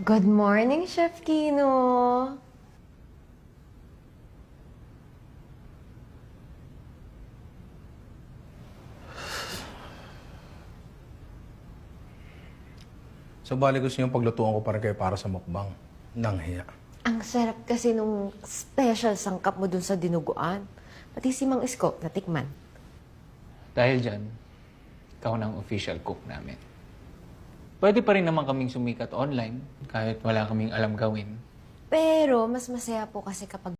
Good morning, Chef Kino. So, bali gusto niyo paglutuan ko para kayo para sa mukbang. Nang hiya. Ang sarap kasi nung special sangkap mo dun sa dinuguan. Pati si Mang Isko, natikman. Dahil dyan, ikaw na ang official cook namin. Pwede pa rin naman kaming sumikat online kahit wala kaming alam gawin. Pero mas masaya po kasi kapag